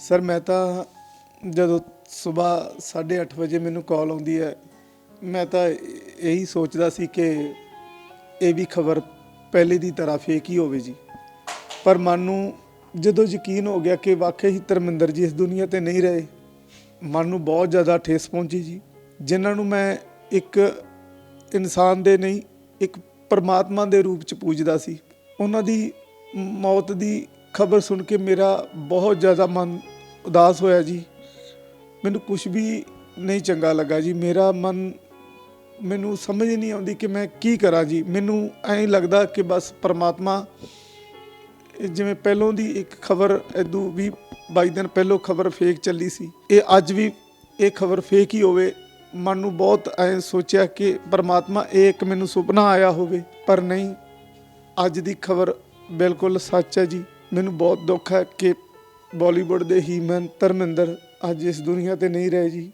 Sir, ਮੈਂ ਤਾਂ ਜਦੋਂ ਸਵੇਰ 8:30 ਵਜੇ ਮੈਨੂੰ ਕਾਲ ਆਉਂਦੀ ਹੈ, ਮੈਂ ਤਾਂ ਇਹੀ ਸੋਚਦਾ ਸੀ ਕਿ ਇਹ ਵੀ ਖਬਰ ਪਹਿਲੇ ਦੀ ਤਰ੍ਹਾਂ ਫੇਕ ਹੀ ਹੋਵੇ ਜੀ। ਪਰ ਮਨ ਨੂੰ ਜਦੋਂ ਯਕੀਨ ਹੋ ਗਿਆ ਕਿ ਵਾਕਈ ਹੀ ਧਰਮਿੰਦਰ ਜੀ ਇਸ ਦੁਨੀਆ ਤੇ ਨਹੀਂ ਰਹੇ, ਮਨ ਨੂੰ ਬਹੁਤ ਜ਼ਿਆਦਾ ਠੇਸ ਪਹੁੰਚੀ ਜੀ, ਜਿਨ੍ਹਾਂ ਨੂੰ ਮੈਂ ਇੱਕ ਇਨਸਾਨ ਦੇ ਨਹੀਂ, ਇੱਕ ਪਰਮਾਤਮਾ ਦੇ ਰੂਪ ਚ ਪੂਜਦਾ ਸੀ। ਉਹਨਾਂ ਦੀ ਮੌਤ ਦੀ ਖਬਰ ਸੁਣ ਕੇ ਮੇਰਾ ਬਹੁਤ ਜ਼ਿਆਦਾ ਮਨ ਉਦਾਸ ਹੋਇਆ ਜੀ। ਮੈਨੂੰ ਕੁਝ ਵੀ ਨਹੀਂ ਚੰਗਾ ਲੱਗਾ ਜੀ। ਮੇਰਾ ਮਨ ਮੈਨੂੰ ਸਮਝ ਨਹੀਂ ਆਉਂਦੀ ਕਿ ਮੈਂ ਕੀ ਕਰਾਂ ਜੀ। ਮੈਨੂੰ ਐਂ ਲੱਗਦਾ ਕਿ ਬਸ ਪਰਮਾਤਮਾ, ਜਿਵੇਂ ਪਹਿਲੋਂ ਦੀ ਇੱਕ ਖਬਰ ਇਦੋਂ ਵੀ 22 ਦਿਨ ਪਹਿਲੋਂ ਖਬਰ ਫੇਕ ਚੱਲੀ ਸੀ। ਇਹ ਅੱਜ ਵੀ ਇਹ ਖਬਰ ਫੇਕ ਹੀ ਹੋਵੇ, ਮਨ ਨੂੰ ਬਹੁਤ ਐ ਸੋਚਿਆ ਕਿ ਪਰਮਾਤਮਾ, ਇਹ ਇੱਕ ਮੈਨੂੰ ਸੁਪਨਾ ਆਇਆ ਹੋਵੇ। ਪਰ ਨਹੀਂ, ਅੱਜ ਦੀ ਖਬਰ ਬਿਲਕੁਲ ਸੱਚ ਹੈ ਜੀ। ਮੈਨੂੰ ਬਹੁਤ ਦੁੱਖ ਹੈ ਕਿ ਬਾਲੀਵੁੱਡ ਦੇ ਹੀਮਨ ਧਰਮਿੰਦਰ ਅੱਜ ਇਸ ਦੁਨੀਆ ਤੇ ਨਹੀਂ ਰਹੇ ਜੀ।